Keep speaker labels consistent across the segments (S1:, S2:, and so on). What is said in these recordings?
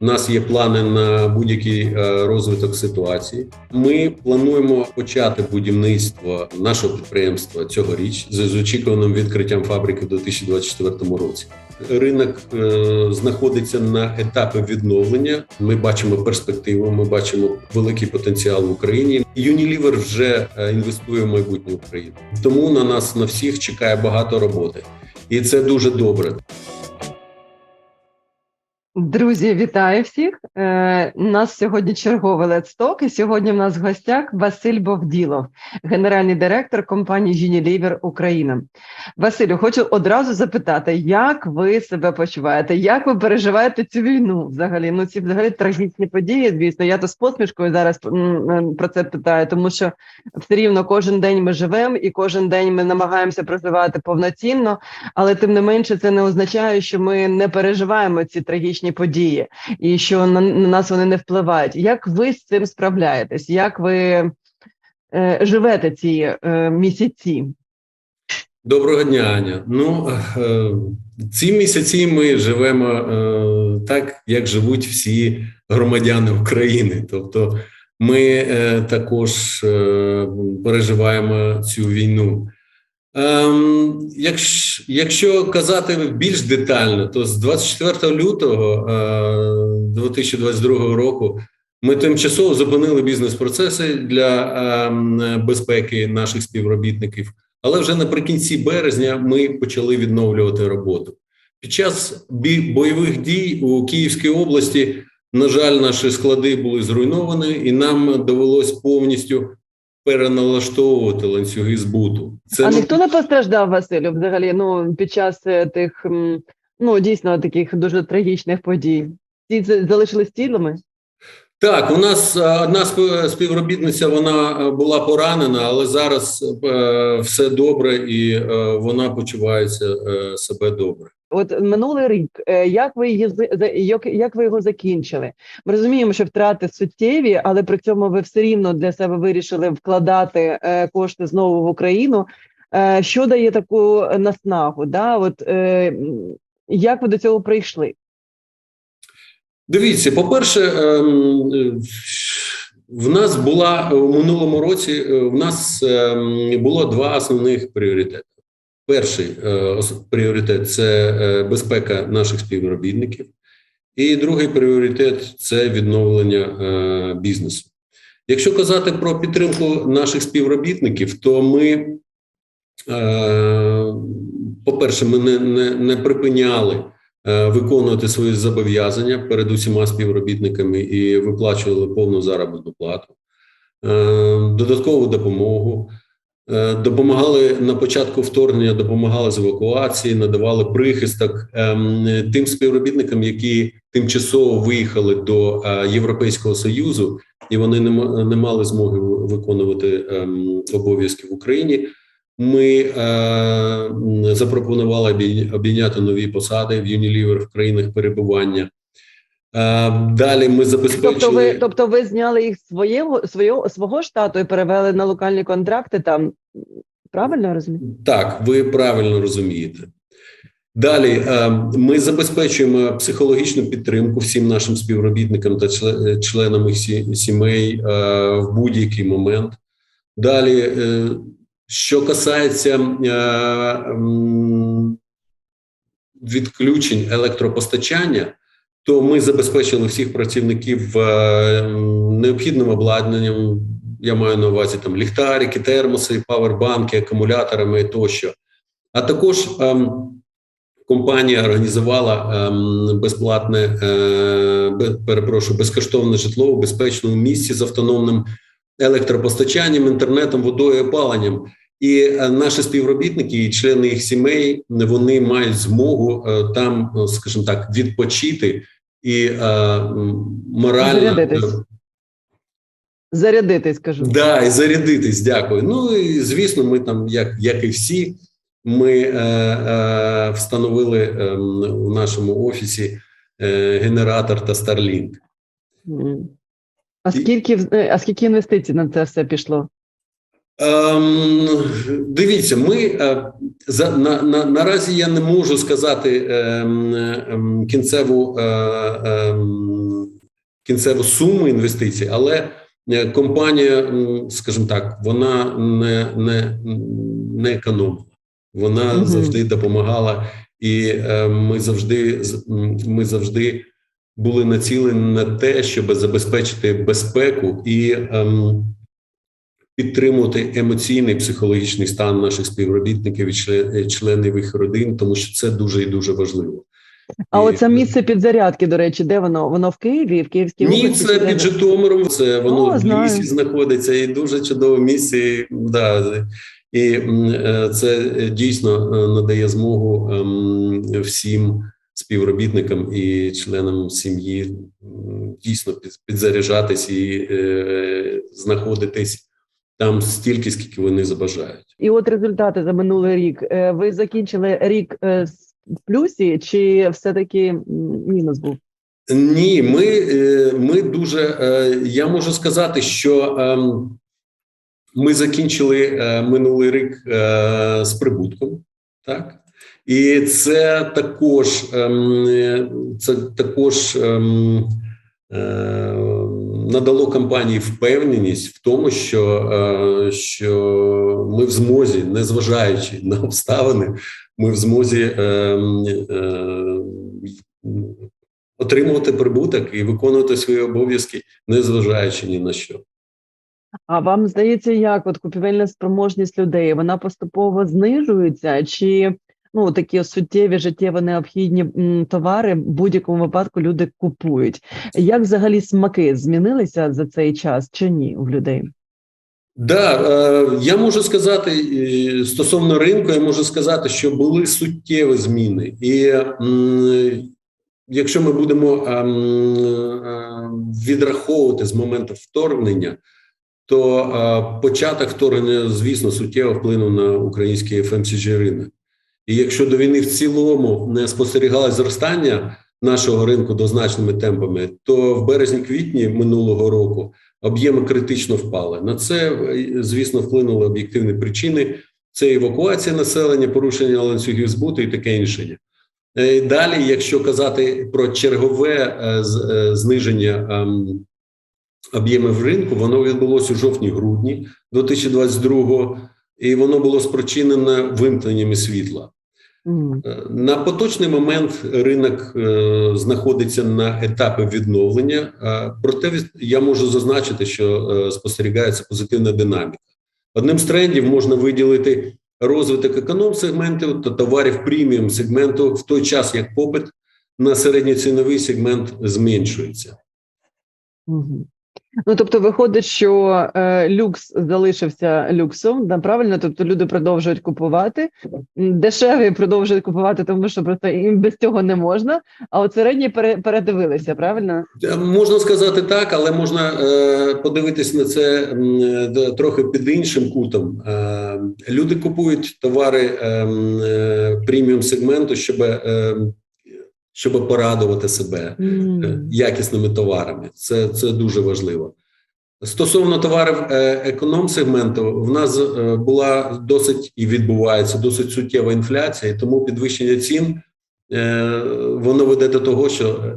S1: У нас є плани на будь-який е, розвиток ситуації. Ми плануємо почати будівництво нашого підприємства цьогоріч з очікуваним відкриттям фабрики в 2024 році. Ринок е, знаходиться на етапі відновлення. Ми бачимо перспективу. Ми бачимо великий потенціал в Україні. Unilever вже е, інвестує в майбутнє України. Тому на нас на всіх чекає багато роботи, і це дуже добре.
S2: Друзі, вітаю всіх. Е, у нас сьогодні черговий летсток, і сьогодні в нас в гостях Василь Бовділов, генеральний директор компанії Unilever Україна. Василю, хочу одразу запитати, як ви себе почуваєте? Як ви переживаєте цю війну? Взагалі, ну ці взагалі трагічні події. Звісно, я то з посмішкою зараз про це питаю, тому що все рівно кожен день ми живемо і кожен день ми намагаємося проживати повноцінно, але тим не менше це не означає, що ми не переживаємо ці трагічні події і що на, на нас вони не впливають. Як ви з цим справляєтесь? Як ви е, живете ці е, місяці?
S1: Доброго дня, Аня. Ну е, ці місяці ми живемо е, так, як живуть всі громадяни України. Тобто, ми е, також е, переживаємо цю війну. Ем, якщо, якщо казати більш детально, то з 24 лютого е, 2022 року ми тимчасово зупинили бізнес-процеси для е, безпеки наших співробітників. Але вже наприкінці березня ми почали відновлювати роботу. Під час бойових дій у Київській області, на жаль, наші склади були зруйновані, і нам довелось повністю переналаштовувати ланцюги збуту.
S2: Це а ніхто не постраждав, Василю, взагалі. Ну під час тих ну дійсно таких дуже трагічних подій. Ті залишились цілими.
S1: Так, у нас одна співробітниця вона була поранена, але зараз все добре і вона почувається себе добре.
S2: От минулий рік, як ви її як, як ви його закінчили? Ми розуміємо, що втрати суттєві, але при цьому ви все рівно для себе вирішили вкладати кошти знову в Україну. Що дає таку наснагу? Да? От як ви до цього прийшли?
S1: Дивіться, по-перше, в нас була у минулому році. В нас було два основних пріоритети. Перший пріоритет це безпека наших співробітників, і другий пріоритет це відновлення бізнесу. Якщо казати про підтримку наших співробітників, то ми, по-перше, ми не, не, не припиняли. Виконувати свої зобов'язання перед усіма співробітниками і виплачували повну заробітну плату, додаткову допомогу, допомагали на початку вторгнення, допомагали з евакуації, надавали прихисток тим співробітникам, які тимчасово виїхали до Європейського союзу, і вони не мали змоги виконувати обов'язки в Україні. Ми е, запропонували обійняти нові посади в Unilever в країнах перебування. Е, далі ми забезпечили.
S2: Тобто ви, тобто ви зняли їх свого, свого, свого штату і перевели на локальні контракти там. Правильно розумію?
S1: Так, ви правильно розумієте. Далі е, ми забезпечуємо психологічну підтримку всім нашим співробітникам та членам їх сімей е, в будь-який момент. Далі. Е, що касається е, відключень електропостачання, то ми забезпечили всіх працівників е, необхідним обладнанням. Я маю на увазі там ліхтарики, термоси, павербанки, акумуляторами тощо. А також е, компанія організувала е, безплатне, е, перепрошую, безкоштовне житло у безпечному місці з автономним електропостачанням, інтернетом, водою, опаленням. І наші співробітники і члени їх сімей вони мають змогу там, скажімо так, відпочити і е, морально
S2: зарядитись. Зарядитись, скажу.
S1: Да, і зарядитись. Дякую. Ну і звісно, ми там, як як і всі, ми е, е, встановили е, у нашому офісі е, генератор та Starlink.
S2: А скільки а скільки інвестицій на це все пішло?
S1: Ем, Дивіться, ми за на, на наразі я не можу сказати ем, ем, кінцеву е, ем, кінцеву суму інвестицій, але е, компанія, скажімо так, вона не, не, не економила. Вона
S2: Мгм.
S1: завжди допомагала, і е, ми завжди ми завжди були націлені на те, щоб забезпечити безпеку і ем, підтримувати емоційний психологічний стан наших співробітників і чле- членів їх родин, тому що це дуже і дуже важливо.
S2: А
S1: І-
S2: оце місце підзарядки, до речі, де воно? Воно в Києві, в Київській
S1: Ні,
S2: області?
S1: це під Житомиром, це воно
S2: О,
S1: в
S2: знаю.
S1: лісі знаходиться і дуже чудове місце. і, Да. І е, це е, дійсно е, надає змогу ем, всім співробітникам і членам сім'ї дійсно під- підзаряджатись і е, знаходитись там стільки, скільки вони забажають.
S2: І от результати за минулий рік. Е, Ви закінчили рік е, в плюсі, чи все-таки мінус був?
S1: Ні, ми, е, ми дуже. Я можу сказати, що ем, ми закінчили минулий рік з прибутком, так і це також ем, це також ем, надало компанії впевненість в тому, що, е, що ми в змозі, незважаючи на обставини, ми в змозі ем, е, отримувати прибуток і виконувати свої обов'язки, незважаючи ні на що.
S2: А вам здається, як от купівельна спроможність людей вона поступово знижується, чи ну такі суттєві життєво необхідні товари в будь-якому випадку люди купують? Як взагалі смаки змінилися за цей час чи ні в людей?
S1: Да, е, я можу сказати е, стосовно ринку, я можу сказати, що були суттєві зміни, і якщо ми будемо ем, е, відраховувати з моменту вторгнення, то е, початок вторгнення, звісно, суттєво вплинув на український FMCG ринок. І якщо до війни в цілому не спостерігалось зростання нашого ринку дозначними темпами, то в березні-квітні минулого року об'єми критично впали. На це, е, звісно, вплинули об'єктивні причини: це евакуація населення, порушення ланцюгів збуту і таке інше. Е, Далі, якщо казати про чергове е, зниження ем, об'ємів ринку, воно відбулося у жовтні-грудні 2022 і воно було спричинено вимкненнями світла. Е, На поточний момент ринок е, знаходиться на етапі відновлення. Проте я можу зазначити, що е, спостерігається позитивна динаміка. Одним з трендів можна виділити розвиток економ-сегментів та товарів преміум сегменту в той час, як попит на середньоціновий сегмент зменшується.
S2: Мгм. Ну, тобто, виходить, що е, люкс залишився люксом, да, правильно? Тобто люди продовжують купувати, дешеві продовжують купувати, тому що просто їм без цього не можна. А от середні пере, передивилися, правильно?
S1: Е, Можна сказати так, але можна е, подивитись на це е, трохи під іншим кутом. Е, люди купують товари е, е, преміум сегменту, щоб, е, щоб порадувати себе е, якісними товарами. Це, це дуже важливо. Стосовно товарів е, економ-сегменту, в нас е, була досить і відбувається досить суттєва інфляція, і тому підвищення цін воно веде до того, що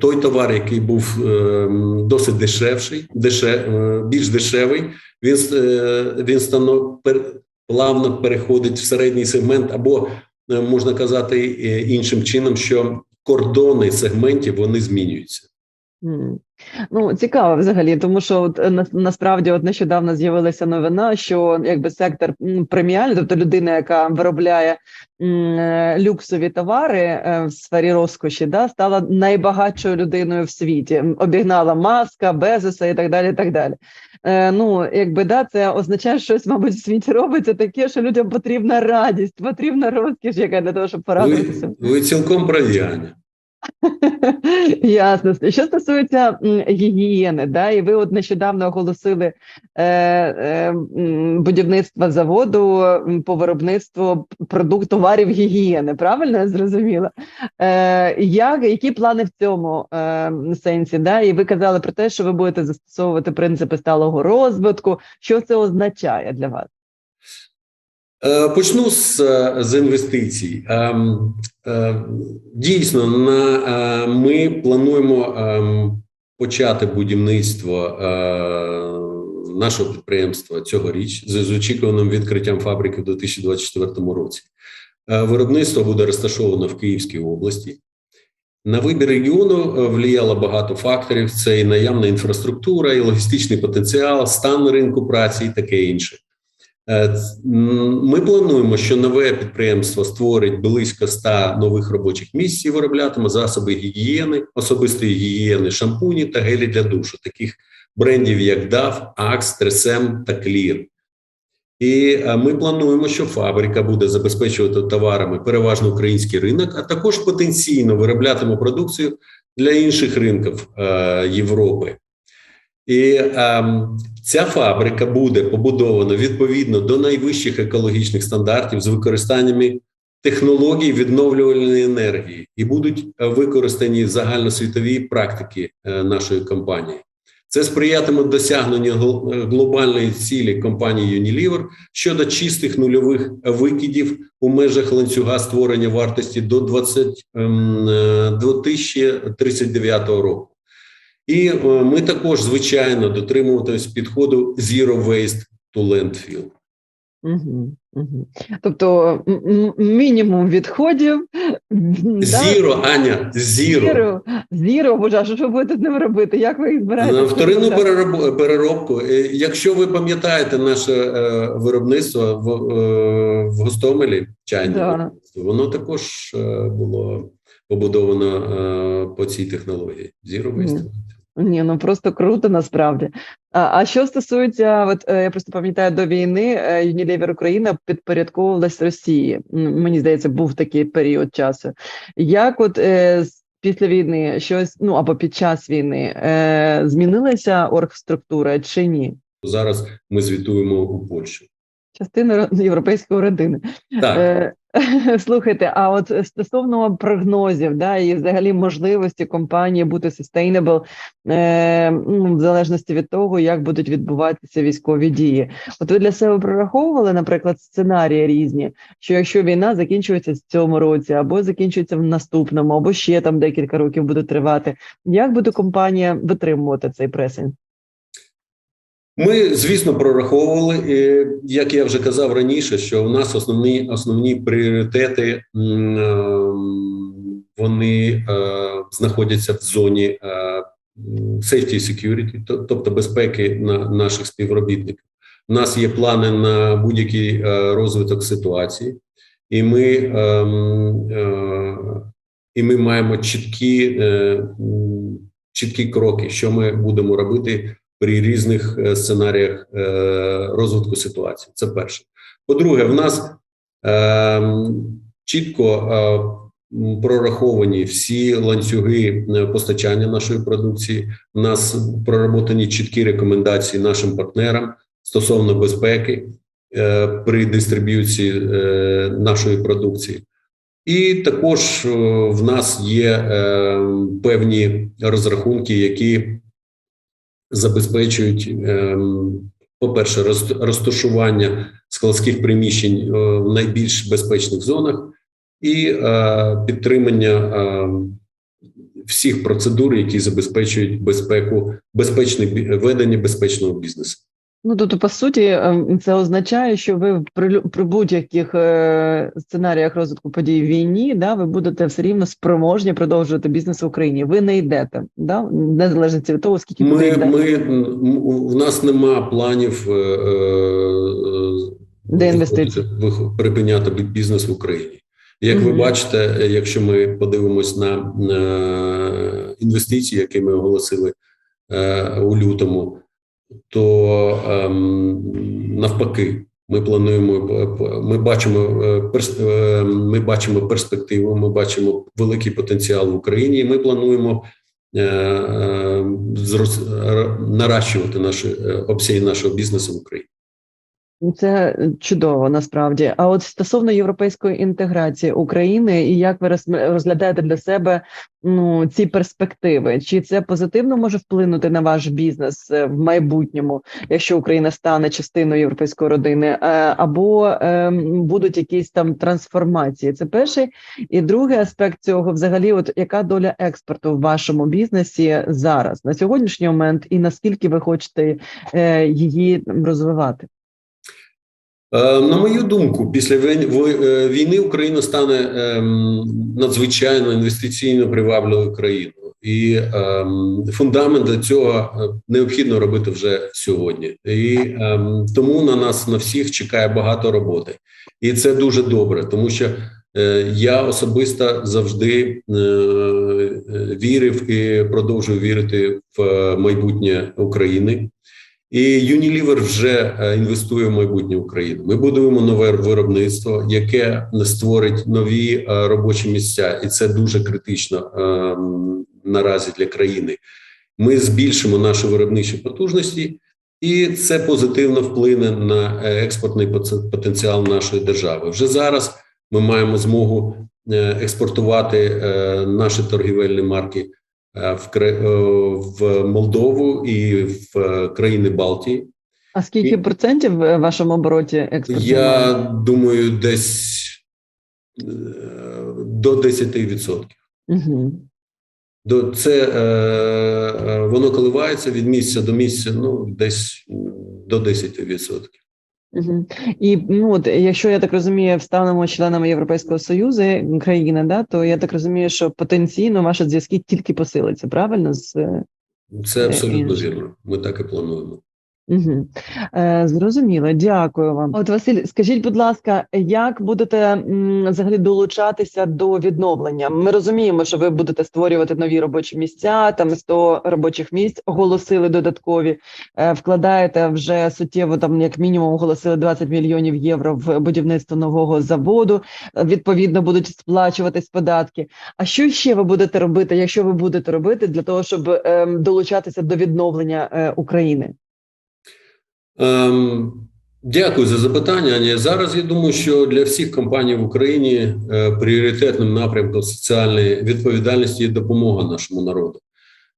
S1: той, товар, який був досить дешевший, деше, е, більш дешевий, він, він стано, пер, плавно переходить в середній сегмент, або можна казати е, іншим чином, що кордони сегментів вони змінюються.
S2: Ну, цікаво взагалі, тому що от, е, на, насправді от нещодавно з'явилася новина, що якби сектор преміальний, тобто людина, яка виробляє м, е, люксові товари е, в сфері розкоші, да, стала найбагатшою людиною в світі. Обігнала Маска, Безоса і так далі. І так далі. Е, ну, якби да, це означає, що щось, мабуть, в світі робиться таке, що людям потрібна радість, потрібна розкіш, яка для того, щоб порадуватися.
S1: Ви, ви цілком праві, Аня.
S2: Ясно. Що стосується гігієни, да, і ви от нещодавно оголосили е, е, будівництво заводу по виробництву продукт товарів гігієни. Правильно я зрозуміла? Е, як, які плани в цьому е, сенсі? Да? І ви казали про те, що ви будете застосовувати принципи сталого розвитку. Що це означає для вас?
S1: Е, Почну з, е, з інвестицій. Ем, е, Дійсно, на, ми плануємо ем, почати будівництво нашого підприємства цьогоріч з, з очікуваним відкриттям фабрики в 2024 році. Виробництво буде розташовано в Київській області. На вибір регіону влияло багато факторів: це і наявна інфраструктура, і логістичний потенціал, стан ринку праці і таке інше. Е, Ми плануємо, що нове підприємство створить близько 100 нових робочих місць і вироблятиме засоби гігієни, особистої гігієни, шампуні та гелі для душу, таких брендів як DAF, Axe, Tresem та Clear. І е, ми плануємо, що фабрика буде забезпечувати товарами переважно український ринок, а також потенційно вироблятиме продукцію для інших ринків е, Європи. І ем, ця фабрика буде побудована відповідно до найвищих екологічних стандартів з використаннями технологій відновлювальної енергії і будуть е, використані загальносвітові практики е, нашої компанії. Це сприятиме досягненню е, глобальної цілі компанії Unilever щодо чистих нульових викидів у межах ланцюга створення вартості до 20, ем, е, 2039 року. І е, ми також, звичайно, дотримуватимось підходу Zero Waste to Landfill.
S2: Угу, угу. Тобто мінімум відходів. да?
S1: Zero, Аня, Zero.
S2: Зіро, зіро, боже, а що ви будете з ним робити? Як ви їх збираєте?
S1: Вторинну
S2: використати?
S1: переробку. Е, Якщо ви пам'ятаєте наше е, виробництво в, е, в Гостомелі, чайне
S2: Да.
S1: воно також е, було побудовано е, по цій технології. Zero Waste.
S2: Ні, ну просто круто насправді. А, а що стосується, от е, я просто пам'ятаю до війни е, Unilever Україна підпорядковувалась Росії. Мені здається, був такий період часу. Як от е, після війни щось, ну або під час війни, змінилася оргструктура чи ні?
S1: Зараз ми звітуємо у Польщі.
S2: Частина європейської родини.
S1: Так.
S2: Е, Слухайте, а от стосовно прогнозів, да, і взагалі можливості компанії бути sustainable, е, ну, в залежності від того, як будуть відбуватися військові дії. От ви для себе прораховували, наприклад, сценарії різні, що якщо війна закінчується в цьому році, або закінчується в наступному, або ще там декілька років буде тривати, як буде компанія витримувати цей пресинг?
S1: Ми, звісно, прораховували, як я вже казав раніше, що у нас основні основні пріоритети ем, вони е, знаходяться в зоні е, safety і security, тобто безпеки на наших співробітників. У нас є плани на будь-який е, розвиток ситуації, і ми, ем, е, і ми маємо чіткі, е, чіткі кроки, що ми будемо робити при різних е, сценаріях е, розвитку ситуації. Це перше. По-друге, в нас е, чітко е, прораховані всі ланцюги постачання нашої продукції. У нас проработані чіткі рекомендації нашим партнерам стосовно безпеки при дистриб'юції нашої продукції. І також в нас є е, певні розрахунки, які забезпечують, ем, по-перше, розташування складських приміщень е, в найбільш безпечних зонах і е, підтримання е, всіх процедур, які забезпечують безпеку, безпечне ведення безпечного бізнесу.
S2: Ну, тобто, по суті, ем, це означає, що ви при, при будь-яких е, сценаріях розвитку подій в війні, да, ви будете все рівно спроможні продовжувати бізнес в Україні. Ви не йдете, да, незалежно від того, скільки
S1: Ми,
S2: йде.
S1: ми в нас нема планів е, е,
S2: Де інвестиції?
S1: припиняти бізнес в Україні. Як ви бачите, якщо ми подивимось на, інвестиції, які ми оголосили у лютому, то ем, навпаки, ми плануємо, е, ми бачимо е, е, ми бачимо перспективу, ми бачимо великий потенціал в Україні. і Ми плануємо наращувати наші обсяги нашого бізнесу в Україні.
S2: Це чудово насправді. А от стосовно європейської інтеграції України, і як ви роз- розглядаєте для себе ну ці перспективи? Чи це позитивно може вплинути на ваш бізнес е, в майбутньому, якщо Україна стане частиною європейської родини, Е, або ем, будуть якісь там трансформації? Це перший і другий аспект цього, взагалі, от яка доля експорту в вашому бізнесі зараз на сьогоднішній момент, і наскільки ви хочете е, її розвивати?
S1: Е, На мою думку, після е, війни Україна стане ем, надзвичайно інвестиційно привабливою країною, і ем, фундамент для цього е, необхідно робити вже сьогодні. І ем, тому на нас на всіх чекає багато роботи, і це дуже добре, тому що я особисто завжди вірив і продовжую вірити в майбутнє України. І Unilever вже е, інвестує в майбутнє України. Ми будуємо нове виробництво, яке створить нові е, робочі місця, і це дуже критично е, наразі для країни. Ми збільшимо наші виробничі потужності, і це позитивно вплине на е, експортний потенціал нашої держави. Вже зараз ми маємо змогу експортувати наші торгівельні марки в Кре- е, в Молдову і в е, країни Балтії.
S2: А скільки
S1: І-
S2: процентів в вашому обороті експорту?
S1: Я думаю, десь е, до 10%.
S2: Угу.
S1: До це е, е, воно коливається від місця до місця, ну десь до 10%.
S2: Угу. І ну от якщо я так розумію, станемо членами Європейського союзу країна, да, то я так розумію, що потенційно ваші зв'язки тільки посилиться, правильно? З е,
S1: Це абсолютно
S2: інше.
S1: вірно. Ми так і плануємо.
S2: Угу. Е, зрозуміло, дякую вам. От Василь, скажіть, будь ласка, як будете м, взагалі долучатися до відновлення? Ми розуміємо, що ви будете створювати нові робочі місця, там 100 робочих місць оголосили додаткові, е, вкладаєте вже суттєво, там як мінімум оголосили 20 мільйонів євро в будівництво нового заводу. Е, Відповідно, будуть сплачуватись податки. А що ще ви будете робити, якщо ви будете робити для того, щоб ем, долучатися до відновлення е, України?
S1: Ем, дякую за запитання. Зараз я думаю, що для всіх компаній в Україні е, пріоритетним напрямком соціальної відповідальності є допомога нашому народу.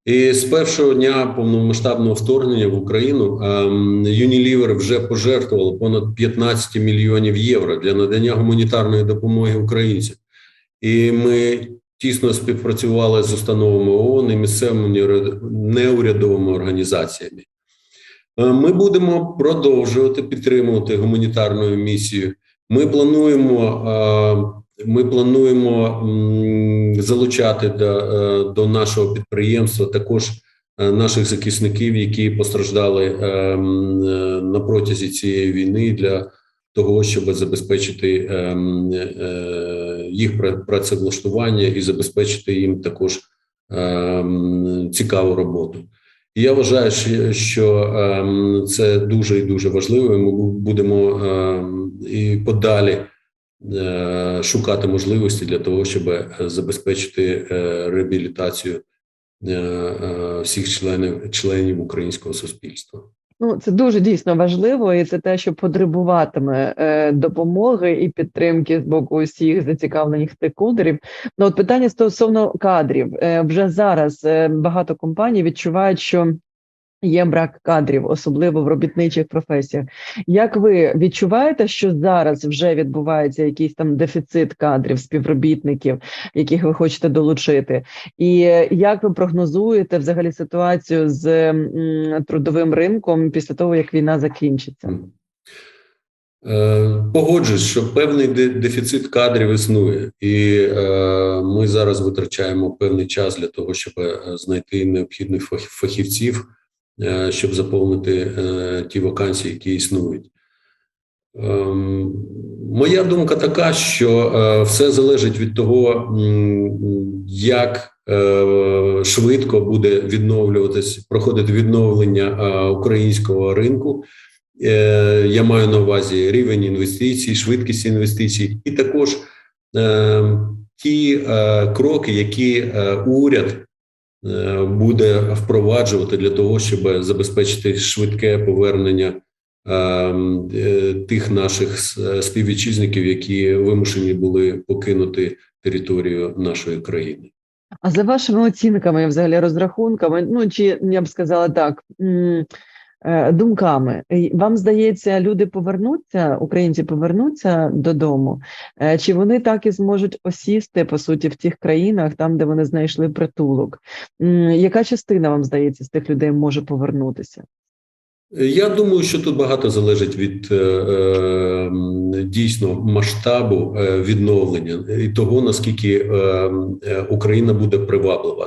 S1: І з першого дня повномасштабного вторгнення в Україну ем, Unilever вже пожертвувало понад 15 мільйонів євро для надання гуманітарної допомоги українцям. І ми тісно співпрацювали з установами ООН і місцевими неурядовими організаціями. Е, Ми будемо продовжувати підтримувати гуманітарну місію. Ми плануємо, е, ми плануємо залучати до, е, до нашого підприємства також наших захисників, які постраждали на протязі цієї війни для того, щоб забезпечити їх працевлаштування і забезпечити їм також цікаву роботу. Я вважаю, що- ем, це дуже і дуже важливо. Ми будемо ем, і подалі е, шукати можливості для того, щоб е, забезпечити е, реабілітацію всіх членів членів українського суспільства.
S2: Ну, це дуже дійсно важливо, і це те, що потребуватиме е, допомоги і підтримки з боку усіх зацікавлених стейкхолдерів. Ну, от питання стосовно кадрів. Е, вже зараз е, багато компаній відчувають, що є брак кадрів, особливо в робітничих професіях. Як ви відчуваєте, що зараз вже відбувається якийсь там дефіцит кадрів, співробітників, яких ви хочете долучити? І як ви прогнозуєте взагалі ситуацію з трудовим ринком після того, як війна закінчиться?
S1: Е, Погоджуюсь, що певний дефіцит кадрів існує, і е, ми зараз витрачаємо певний час для того, щоб е, знайти необхідних фахівців, щоб заповнити е, ті вакансії, які існують. Ем, Моя думка така, що е, все залежить від того, як е, швидко буде відновлюватись, проходити відновлення е, українського ринку. Е, Я маю на увазі рівень інвестицій, швидкість інвестицій, і також е, ті е, кроки, які е, уряд е, буде впроваджувати для того, щоб забезпечити швидке повернення ем, е, тих наших співвітчизників, які вимушені були покинути територію нашої країни.
S2: А за вашими оцінками, взагалі розрахунками, ну чи я б сказала так, е, думками, е, вам здається, люди повернуться, українці повернуться додому, Е, чи вони так і зможуть осісти по суті в тих країнах, там де вони знайшли притулок? Яка частина вам здається з тих людей може повернутися?
S1: Я думаю, що тут багато залежить від е, дійсно масштабу відновлення і того, наскільки Україна буде приваблива.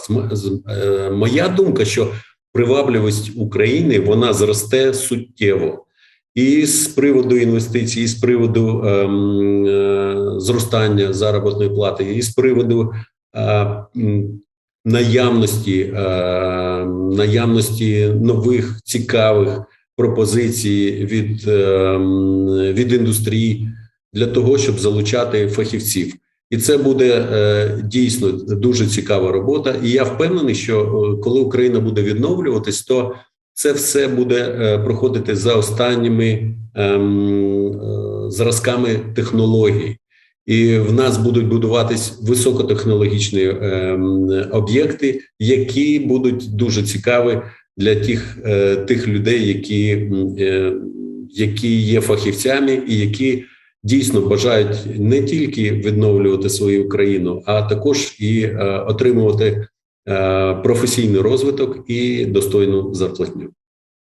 S1: Моя думка, що привабливість України вона зросте суттєво. І з приводу інвестицій, і з приводу ем, е, зростання заробітної плати, і з приводу е, наявності, е, наявності нових цікавих пропозицій від, ем, від індустрії для того, щоб залучати фахівців. І це буде е, дійсно дуже цікава робота. І я впевнений, що е, коли Україна буде відновлюватись, то це все буде е, проходити за останніми ем, зразками технологій. І в нас будуть будуватись високотехнологічні ем, об'єкти, які будуть дуже цікаві для тих, тих людей, які, які є фахівцями і які дійсно бажають не тільки відновлювати свою країну, а також і е, отримувати е, професійний розвиток і достойну зарплатню.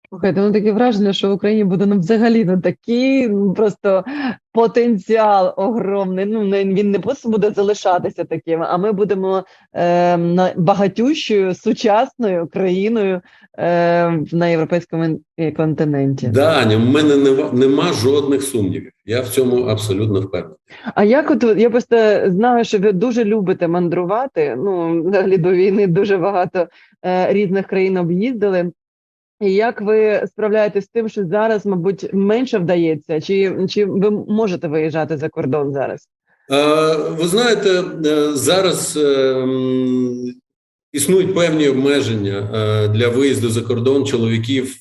S2: Слухайте, ну таке враження, що в Україні буде ну, взагалі ну, такий ну, просто потенціал огромний. Ну він не просто буде залишатися таким, а ми будемо е, багатющою сучасною країною е, на європейському е, континенті.
S1: Да, Аня, в мене нема, нема жодних сумнівів. Я в цьому абсолютно впевнений.
S2: А як от я просто знаю, що ви дуже любите мандрувати. Ну, взагалі до війни дуже багато е, різних країн об'їздили. І як ви справляєтесь з тим, що зараз, мабуть, менше вдається? Чи, чи ви можете виїжджати за кордон зараз?
S1: Е, Ви знаєте, е, зараз е, існують певні обмеження для виїзду за кордон чоловіків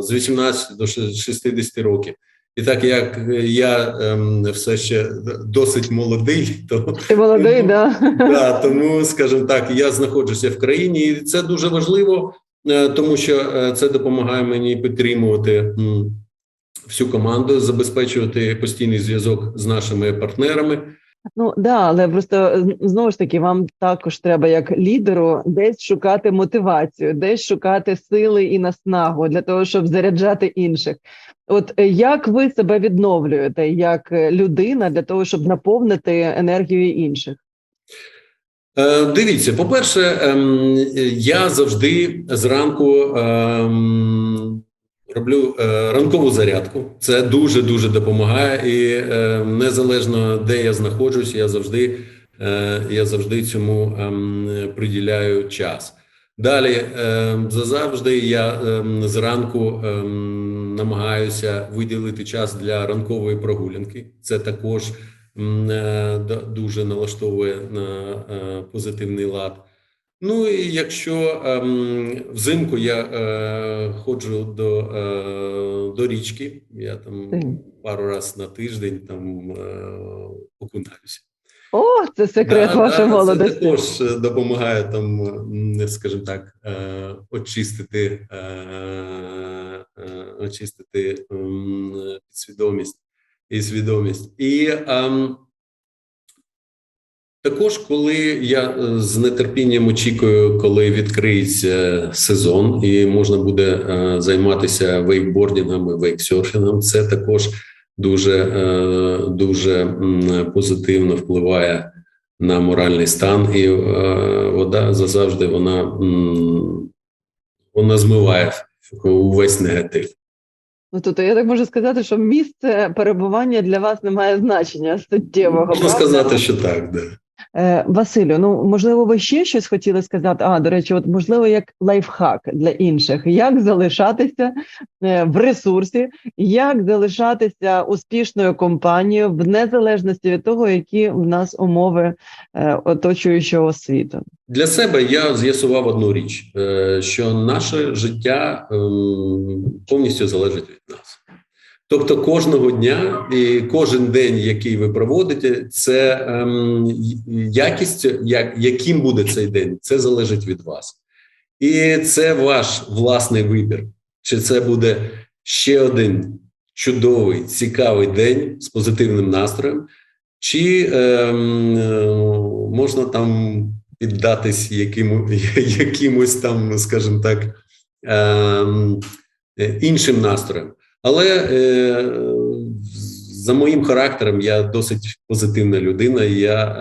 S1: з 18 до 60 років. І так як я ем, все ще досить молодий, то
S2: Ти молодий, да?
S1: да, тому, скажімо так, я знаходжуся в країні, і це дуже важливо, тому що е, це допомагає мені підтримувати всю команду, забезпечувати постійний зв'язок з нашими партнерами.
S2: Ну да, але просто знову ж таки, вам також треба як лідеру десь шукати мотивацію, десь шукати сили і наснагу для того, щоб заряджати інших. От е, як ви себе відновлюєте як е, людина для того, щоб наповнити енергію інших?
S1: Е, Дивіться, по-перше, ем, я завжди зранку ем, роблю е, ранкову зарядку. Це дуже дуже допомагає, і е, незалежно де я знаходжусь, я завжди, е, я завжди цьому ем, приділяю час. Далі ем, зазавжди я ем, зранку ем, намагаюся виділити час для ранкової прогулянки. Це також дуже налаштовує на е, позитивний лад. Ну і якщо ем, взимку я е, ходжу до, е, до річки, я там пару разів на тиждень там е, окунаюся.
S2: О, це секрет вашої
S1: Це
S2: молодості.
S1: також е, допомагає там, скажімо так, е, очистити, е, е, очистити підсвідомість і свідомість. І ем, також, коли я е, з нетерпінням очікую, коли відкриється сезон, і можна буде е, займатися вейкбордінгом і вейксерфінгом, це також дуже, е, дуже позитивно впливає на моральний стан, і вода зазавжди вона, вона змиває увесь негатив.
S2: Ну тобто я так можу сказати, що місце перебування для вас не має значення суттєвого.
S1: Можна
S2: правда?
S1: сказати, що так, да.
S2: Е, Василю, ну можливо, ви ще щось хотіли сказати? А, до речі, от можливо, як лайфхак для інших, як залишатися е, в ресурсі, як залишатися успішною компанією в незалежності від того, які в нас умови е, оточуючого світу.
S1: Для себе я з'ясував одну річ: що наше життя ем, повністю залежить від нас. Тобто кожного дня і кожен день, який ви проводите, це ем, якість, як, яким буде цей день, це залежить від вас. І це ваш власний вибір. Чи це буде ще один чудовий, цікавий день з позитивним настроєм, чи ем, можна там піддатись яким, якимось там, скажімо так, ем, іншим настроєм. Але е, за моїм характером я досить позитивна людина. Я,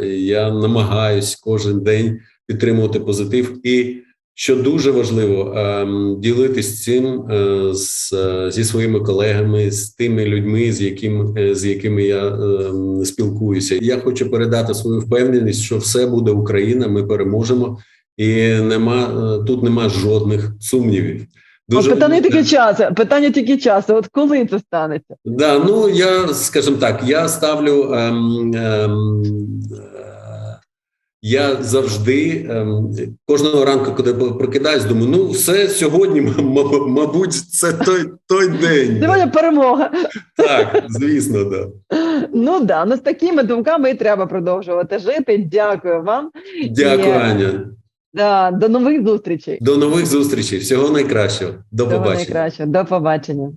S1: е, я намагаюсь кожен день підтримувати позитив і. Що дуже важливо ем, ділитись цим е, з, зі своїми колегами, з тими людьми, з яким е, з якими я ем, спілкуюся. Я хочу передати свою впевненість, що все буде Україна. Ми переможемо, і нема е, тут нема жодних сумнівів.
S2: От питання тільки часу. Питання тільки часу. От коли це станеться?
S1: Да, ну я скажімо так, я ставлю. Ем, ем, е, я завжди ем, кожного ранку, коли прокидаюсь, думаю, ну все сьогодні, мабуть, це той той день.
S2: Сьогодні перемога.
S1: Так, звісно, да.
S2: Ну да, ну з такими думками і треба продовжувати жити. Дякую вам.
S1: Дякую,
S2: І,
S1: Аня.
S2: До нових зустрічей.
S1: До нових зустрічей. Всього найкращого. До побачення.
S2: До побачення.